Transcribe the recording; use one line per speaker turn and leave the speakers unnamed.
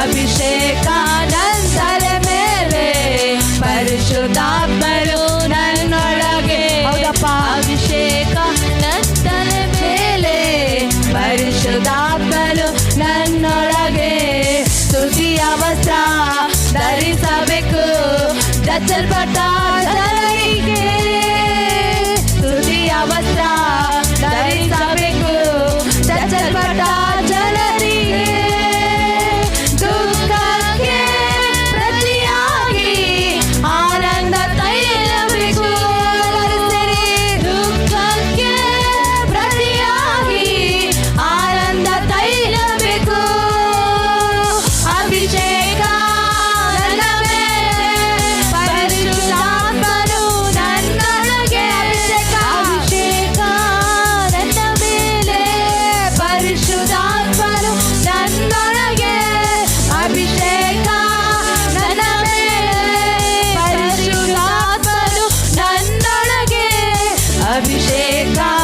ಅಭಿಷೇಕ ನಂತರ ಮೇಲೆ ಪರಿಶುದ್ಧಾತ್ಮರು ನನ್ನೊಳಗೆ
ಹೌದಪ್ಪ.
ಅಭಿಷೇಕ ನಂತರ ಮೇಲೆ ಪರಿಶುದ್ಧಾತ್ಮರು ನನ್ನೊಳಗೆ ಸ್ತುತಿಯ ವಸ್ತ್ರ ಧರಿಸಬೇಕು ದಚ್ಚಲ್ಪಟ್ಟ abjeita.